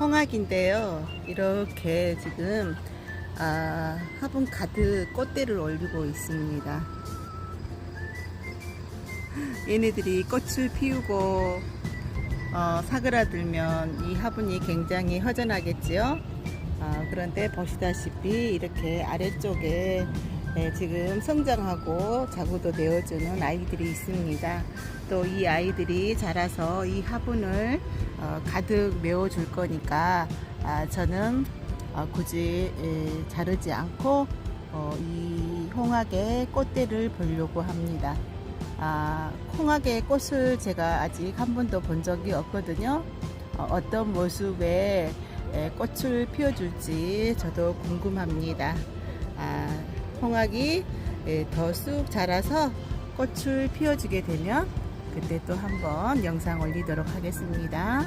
홍학인데요. 이렇게 지금 아, 화분 가득 꽃대를 올리고 있습니다. 얘네들이 꽃을 피우고 어, 사그라들면 이 화분이 굉장히 허전하겠지요. 아, 그런데 보시다시피 이렇게 아래쪽에 네, 지금 성장하고 자구도 되어주는 아이들이 있습니다. 또 이 아이들이 자라서 이 화분을 어, 가득 메워줄 거니까 아, 저는 어, 굳이 에, 자르지 않고 어, 이 홍학의 꽃대를 보려고 합니다. 아, 홍학의 꽃을 제가 아직 한 번도 본 적이 없거든요. 어, 떤 모습의 에, 꽃을 피워줄지 저도 궁금합니다. 아, 홍학이 더 쑥 자라서 꽃을 피워주게 되면 그때 또 한번 영상 올리도록 하겠습니다.